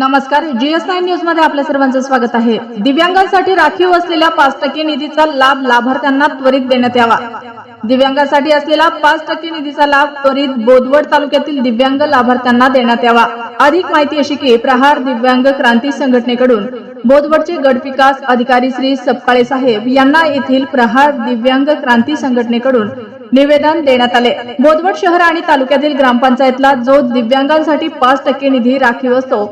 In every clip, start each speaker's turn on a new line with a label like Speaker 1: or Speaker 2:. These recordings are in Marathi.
Speaker 1: नमस्कार. जीएस नाईन न्यूजमध्ये आपल्या सर्वांचं स्वागत आहे. दिव्यांगांसाठी राखीव असलेल्या पाच टक्के निधीचा लाभ लाभार्थ्यांना त्वरित देण्यात यावा. दिव्यांगांसाठी असलेला पाच टक्के निधीचा लाभ त्वरित बोदवड तालुक्यातील दिव्यांग लाभार्थ्यांना देण्यात यावा. अधिक माहिती अशी की प्रहार दिव्यांग क्रांती संघटनेकडून बोदवडचे गट विकास अधिकारी श्री सपकाळे साहेब यांना येथील प्रहार दिव्यांग क्रांती संघटनेकडून निवेदन देण्यात आले. बोदवड शहर आणि तालुक्यातील ग्रामपंचायतला जो दिव्यांगांसाठी पाच टक्के निधी राखीव असतो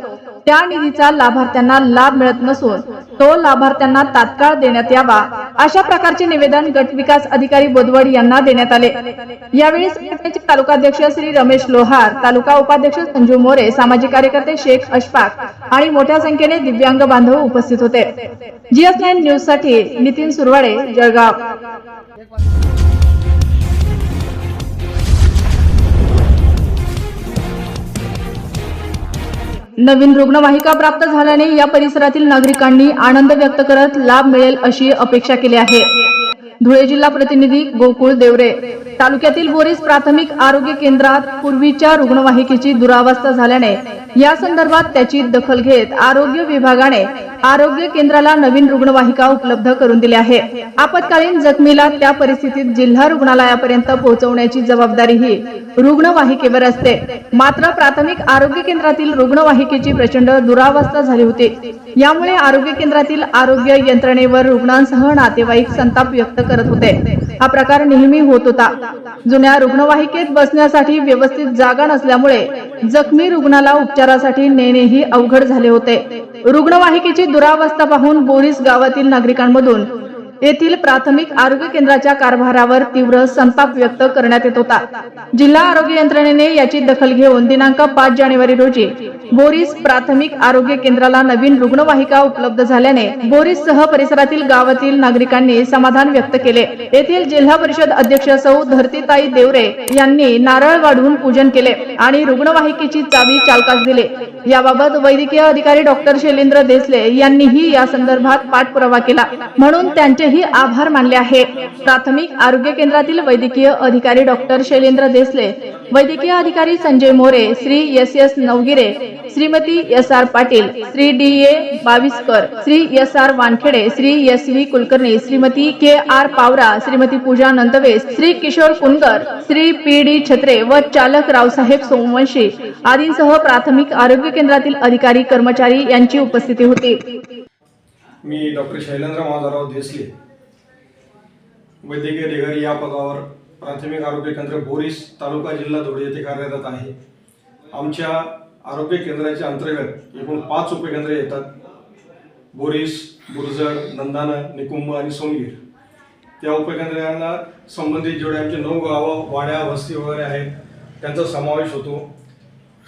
Speaker 1: त्या निधीचा लाभार्थ्यांना लाभ मिळत नसून तो लाभार्थ्यांना तात्काळ देण्यात यावा अशा प्रकारचे निवेदन गट विकास अधिकारी बोदवड यांना देण्यात आले. यावेळी संघटनेचे तालुकाध्यक्ष श्री रमेश लोहार तालुका उपाध्यक्ष संजू मोरे सामाजिक कार्यकर्ते शेख अशफाक आणि मोठ्या संख्येने दिव्यांग बांधव उपस्थित होते. जीएस नाईन न्यूजसाठी नितीन सुरवाडे जळगाव. नवीन रुग्णवाहिका प्राप्त झाल्याने या परिसरातील नागरिकांनी आनंद व्यक्त करत लाभ मिळेल अशी अपेक्षा केली आहे. धुळे जिल्हा प्रतिनिधी गोकुळ देवरे. तालुक्यातील बोरीस प्राथमिक आरोग्य केंद्रात पूर्वीच्या रुग्णवाहिकेची दुरावस्था झाल्याने या संदर्भात त्याची दखल घेत आरोग्य विभागाने आरोग्य केंद्राला नवीन रुग्णवाहिका उपलब्ध करून दिली आहे आपत्कालीन जखमीला त्या परिस्थितीत जिल्हा रुग्णालयापर्यंत पोहोचवण्याची जबाबदारी ही रुग्णवाहिकेवर असते. मात्र प्राथमिक आरोग्य केंद्रातील रुग्णवाहिकेची प्रचंड दुरावस्था झाली होती. यामुळे आरोग्य केंद्रातील आरोग्य यंत्रणेवर रुग्णांसह नातेवाईक संताप व्यक्त करत होते. हा प्रकार नेहमी होत होता. जुन्या रुग्णवाहिकेत बसण्यासाठी व्यवस्थित जागा नसल्यामुळे जखमी रुग्णाला उपचारासाठी नेणेही अवघड झाले होते. रुग्णवाहिकेची दुरावस्था पाहून बोरीस गावातील नागरिकांमधून येथील प्राथमिक आरोग्य केंद्राच्या कारभारावर तीव्र संताप व्यक्त करण्यात येत होता. जिल्हा आरोग्य यंत्रणेने याची दखल घेऊन दिनांक पाच जानेवारी रोजी बोरीस प्राथमिक आरोग्य केंद्राला नवीन रुग्णवाहिका उपलब्ध झाल्याने बोरीस सह परिसरातील गावातील नागरिकांनी समाधान व्यक्त केले. येथील जिल्हा परिषद अध्यक्ष सौ धरतीताई देवरे यांनी नारळ वाढवून पूजन केले आणि रुग्णवाहिकेची चावी चालकास दिले. याबाबत वैद्यकीय अधिकारी डॉक्टर शैलेंद्र देसले यांनीही या संदर्भात पाठपुरावा केला. म्हणून त्यांचेही आभार मानले आहे. प्राथमिक आरोग्य केंद्रातील वैद्यकीय अधिकारी डॉक्टर शैलेंद्र देसले वैद्यकीय अधिकारी Sanjay More Shri S S Navgire Shrimati S R Patil Shri D A Baviskar Shri S R Wankhede Shri S V Kulkarni Shrimati K R Pawara Shrimati Pooja Nandve Shri Kishor Kungar Shri P D Chhatre व चालक रावसाहेब सोमवंशी आदींसह प्राथमिक आरोग्य केंद्रातील अधिकारी कर्मचारी यांची उपस्थिती होती.
Speaker 2: मी डॉक्टर शैलेंद्र माधवराव देसले वैद्यकीय अधिकारी या पदावर प्राथमिक आरोग्य केंद्र बोरीस तालुका जिल्हा धुळे येथे कार्यरत आहे. आमच्या आरोग्य केंद्राच्या अंतर्गत एकूण पाच उपकेंद्रे येतात. बोरीस बुरजड नंदाना निकुंभ आणि सोनगीर. त्या उपकेंद्रांना संबंधित जेवढे आमचे नऊ गावं वाड्या वस्ती वगैरे आहेत त्यांचा समावेश होतो.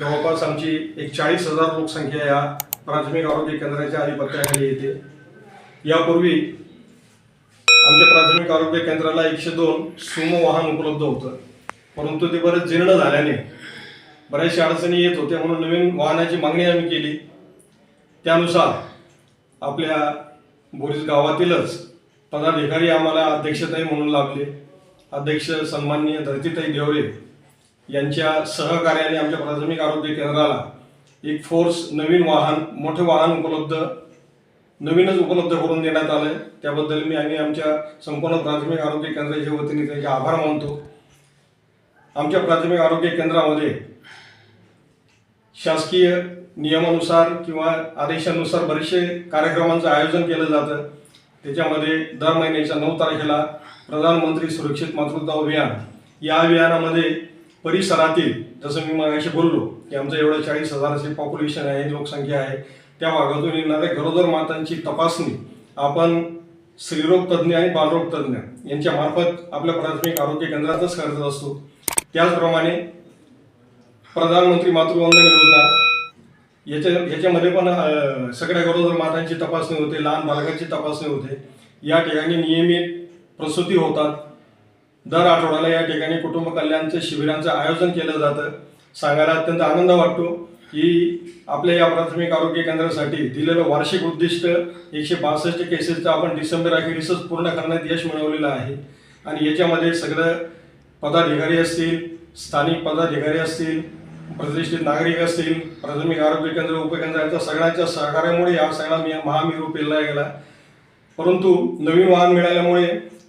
Speaker 2: जवळपास आमची एक चाळीस हजार लोकसंख्या या प्राथमिक आरोग्य केंद्राच्या अधिपत्याखाली येते. यापूर्वी आमच्या प्राथमिक आरोग्य केंद्राला एकशे दोन सुमो वाहन उपलब्ध होतं. परंतु ते बरेच जीर्ण झाल्याने बऱ्याचशा अडचणी येत होत्या म्हणून नवीन वाहनाची मागणी आम्ही केली. त्यानुसार आपल्या बोरीस गावातीलच पदाधिकारी आम्हाला अध्यक्षताई म्हणून लाभले. अध्यक्ष सन्माननीय धरतीताई देवरे यांच्या सहकार्याने आमच्या प्राथमिक आरोग्य केंद्राला एक फोर्स नवीन वाहन मोठे वाहन उपलब्ध नवीनच उपलब्ध करून देण्यात आलंय. त्याबद्दल मी आम्ही आमच्या संपूर्ण प्राथमिक आरोग्य केंद्राच्या वतीने त्यांचे आभार मानतो. आमच्या प्राथमिक आरोग्य केंद्रामध्ये शासकीय नियमानुसार किंवा आदेशानुसार बरेचसे कार्यक्रमांचं आयोजन केलं जातं. त्याच्यामध्ये दर महिन्याच्या नऊ तारखेला प्रधानमंत्री सुरक्षित मातृत्व अभियान या अभियानामध्ये परिसरातील जसं मी मागाशी बोललो की आमचं एवढं चाळीस हजाराचे पॉप्युलेशन आहे लोकसंख्या आहे त्या भागातून येणाऱ्या गरोदर मातांची तपासणी आपण स्त्रीरोग तज्ज्ञ आणि बालरोग तज्ज्ञ यांच्या मार्फत आपल्या प्राथमिक आरोग्य केंद्रातच करत असतो. त्याचप्रमाणे प्रधानमंत्री मातृवंदन योजना याच्या याच्यामध्ये पण सगळ्या गरोदर मातांची तपासणी होते लहान बालकांची तपासणी होते. या ठिकाणी नियमित प्रसूती होतात. दर आठवड्याला या ठिकाणी कुटुंब कल्याणच्या शिबिरांचं आयोजन केलं जातं. सांगायला अत्यंत आनंद वाटतो. की आपल्या या प्राथमिक आरोग्य केंद्रासाठी दिलेलं वार्षिक उद्दिष्ट एकशे बासष्ट केसेसचं आपण डिसेंबर अखेरीसच पूर्ण करण्यात यश मिळवलेलं आहे. आणि याच्यामध्ये सगळं पदाधिकारी असतील स्थानिक पदाधिकारी असतील प्रतिष्ठित नागरिक असतील प्राथमिक आरोग्य केंद्र उपकेंद्र यांच्या सगळ्यांच्या सहकार्यामुळे हा सगळा मी महामेरू पेलला गेला. परंतु नवीन वाहन मिळाल्यामुळे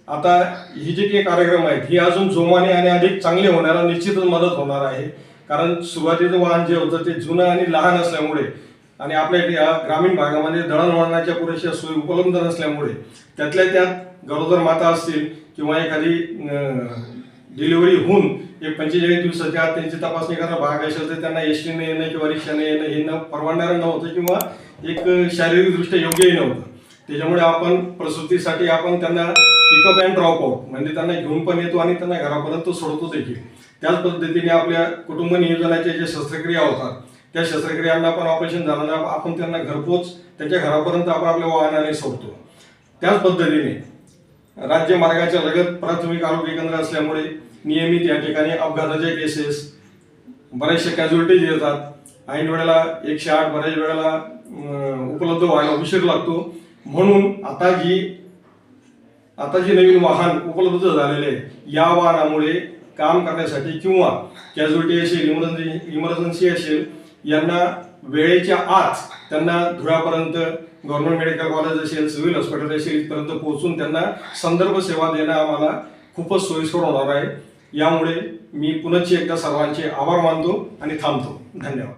Speaker 2: आता ही जे काही कार्यक्रम आहेत ही अजून जोमाने आणि अधिक चांगले होण्याला निश्चितच मदत होणार आहे. कारण सुरुवातीचं वाहन जे होतं ते जुनं आणि लहान असल्यामुळे आणि आपल्या या ग्रामीण भागामध्ये दळणवळणाच्या पुरेशा सोयी उपलब्ध नसल्यामुळे त्यातल्या त्यात गरोदर माता असतील किंवा एखादी डिलिव्हरी होऊन एक पंचेचाळीस दिवसाच्या आत त्यांची तपासणी करणं भाग असेल तर त्यांना एस टीने येणं किंवा रिक्षाने येणं हे न नव्हतं किंवा एक शारीरिकदृष्ट्या योग्यही नव्हतं. त्याच्यामुळे आपण प्रसूतीसाठी आपण त्यांना पिकअप अँड ड्रॉप आउट म्हणजे त्यांना घेऊन पण येतो आणि त्यांना घरापर्यंत सोडतो देखील. त्याच पद्धतीने आपल्या कुटुंब नियोजनाच्या ज्या शस्त्रक्रिया होतात त्या शस्त्रक्रियांना पण ऑपरेशन झाल्यानं आपण त्यांना घरपोच त्यांच्या घरापर्यंत आपण आपल्या वाहनाने सोडतो. त्याच पद्धतीने राज्य मार्गाच्या लगत प्राथमिक आरोग्य केंद्र असल्यामुळे नियमित या ठिकाणी अपघाताचे केसेस बऱ्याचशा कॅज्युलिटीज येतात. ऐन वेळेला एकशे आठ बऱ्याच वेळेला उपलब्ध व्हायला उशीर लागतो. म्हणून आता जी आता जे नवीन वाहन उपलब्ध झालेले आहे या वाहनामुळे काम करण्यासाठी किंवा कॅज्युलिटी असेल इमर्जन्सी इमर्जन्सी असेल यांना वेळेच्या आत त्यांना धुळ्यापर्यंत गव्हर्नमेंट मेडिकल कॉलेज असेल सिव्हिल हॉस्पिटल असेल इथपर्यंत पोहोचून त्यांना संदर्भ सेवा देणं आम्हाला खूपच सोयीस्कर होणार आहे. यामुळे मी पुनश्च एकदा सर्वांचे आभार मानतो आणि थांबतो. धन्यवाद.